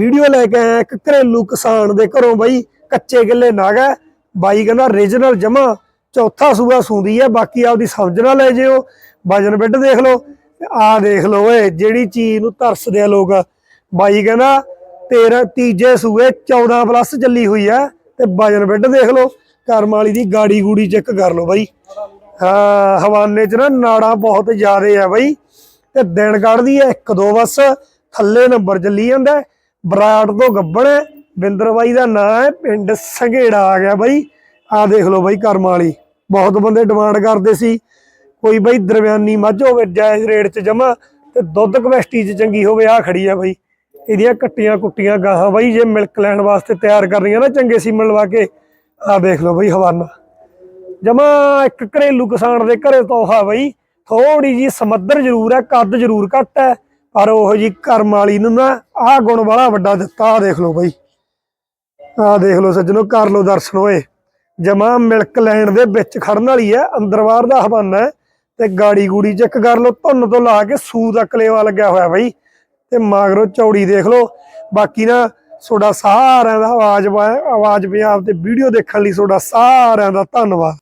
Video ਲੈ ਕੇ ਆਇਆ ਇੱਕ ਘਰੇਲੂ ਕਿਸਾਨ ਦੇ ਘਰੋਂ ਬਾਈ, ਕੱਚੇ ਗਿੱਲੇ ਨਾਗ ਹੈ। ਬਾਈ ਕਹਿੰਦਾ ਰੀਜਨਲ ਜਮਾ, ਚੌਥਾ ਸੂਆ ਸੂੰਦੀ ਹੈ, ਬਾਕੀ ਆਪਦੀ ਸਮਝ ਨਾਲ ਲੈ ਜਿਓ। ਵਜਨ ਬਿੱਟ ਦੇਖ ਲਓ। ਤੇ ਦੇਖ ਲਓ ਓਏ, ਜਿਹੜੀ ਚੀਜ਼ ਨੂੰ ਤਰਸਦੇ ਆ ਲੋਕ। ਬਾਈ ਕਹਿੰਦਾ, ਤੇਰਾ ਤੀਜੇ ਸੂਏ 14 ਪਲੱਸ ਚੱਲੀ ਹੋਈ ਹੈ। ਤੇ ਵਜਨ ਬਿੱਡ ਦੇਖ ਲਓ। ਕਰਮ ਵਾਲੀ ਦੀ ਗਾੜੀ ਗੂੜੀ ਚੈੱਕ ਕਰ ਲਓ ਬਾਈ। ਹਾਂ, ਹਵਾਨੇ ਚ ਨਾ ਨਾੜਾਂ ਬਹੁਤ ਜ਼ਿਆਦੇ ਆ ਬਾਈ। ਤੇ ਦਿਨ ਕੱਢਦੀ ਹੈ, ਇੱਕ ਦੋ ਬਸ। ਥੱਲੇ ਨੰਬਰ ਚੱਲੀ ਜਾਂਦਾ ਬਰਾੜ ਤੋਂ ਗੱਬਣ ਹੈ। ਬਿੰਦਰ ਬਾਈ ਦਾ ਨਾਂ ਹੈ, ਪਿੰਡ ਸੰਘੇੜਾ ਆ ਗਿਆ ਬਾਈ। ਆ ਦੇਖ ਲਓ ਬਾਈ ਕਰਮ ਵਾਲੀ। ਬਹੁਤ ਬੰਦੇ ਡਿਮਾਂਡ ਕਰਦੇ ਸੀ। ਕੋਈ ਬਾਈ ਦਰਮਿਆਨੀ ਮੱਝ ਹੋਵੇ, ਜਾਇਜ਼ ਰੇਟ 'ਚ ਜਮਾ ਤੇ ਦੁੱਧ ਕਪੈਸਿਟੀ 'ਚ ਚੰਗੀ ਹੋਵੇ ਆ ਖੜੀ ਆ ਬਾਈ। ਇਹਦੀਆਂ ਕੱਟੀਆਂ ਕੁੱਟੀਆਂ ਗਾਹਾਂ ਬਾਈ, ਜੇ ਮਿਲਕ ਲੈਣ ਵਾਸਤੇ ਤਿਆਰ ਕਰਨੀਆਂ ਨਾ ਚੰਗੇ ਸੀਮਨ ਲਵਾ ਕੇ ਆ ਦੇਖ ਲਓ ਬਾਈ ਹਵਾਨਾ। ਜਮਾ ਇੱਕ ਘਰੇਲੂ ਕਿਸਾਨ ਦੇ ਘਰੇ ਤੋਹਫਾ ਬਈ। ਥੋੜੀ ਜੀ ਸਮੱਦਰ ਜ਼ਰੂਰ ਹੈ, ਕੱਦ ਜ਼ਰੂਰ ਘੱਟ ਹੈ। ਪਰ ਉਹ ਜੀ ਕਰਮ ਵਾਲੀ ਨੂੰ ਨਾ ਆਹ ਗੁਣ ਵਾਲਾ ਵੱਡਾ ਦਿੱਤਾ ਆ ਦੇਖ ਲਓ ਬਈ। ਆ ਦੇਖ ਲਓ ਸੱਜਣੋ, ਕਰ ਲਓ ਦਰਸ਼ਨ ਓਏ। ਜਮਾ ਮਿਲਕ ਲੈਣ ਦੇ ਵਿੱਚ ਖੜਨ ਵਾਲੀ ਹੈ ਅੰਦਰ ਬਾਹਰ ਦਾ ਹਵਾਨਾ ਹੈ ਤੇ ਗਾੜੀ ਗੂੜੀ ਚੈੱਕ ਕਰ ਲਓ, ਧੁੰਨ ਤੋਂ ਲਾ ਕੇ ਸੂ ਦਾ ਕਲੇਵਾ ਲੱਗਿਆ ਹੋਇਆ ਬਾਈ। ਤੇ ਮਾਗਰੋ ਚੌੜੀ ਦੇਖ ਲਓ। ਬਾਕੀ ਨਾ ਤੁਹਾਡਾ ਸਾਰਿਆਂ ਦਾ ਆਵਾਜ਼ ਆਵਾਜ਼ ਪੰਜਾਬ ਤੇ ਵੀਡੀਓ ਦੇਖਣ ਲਈ ਤੁਹਾਡਾ ਸਾਰਿਆਂ ਦਾ ਧੰਨਵਾਦ।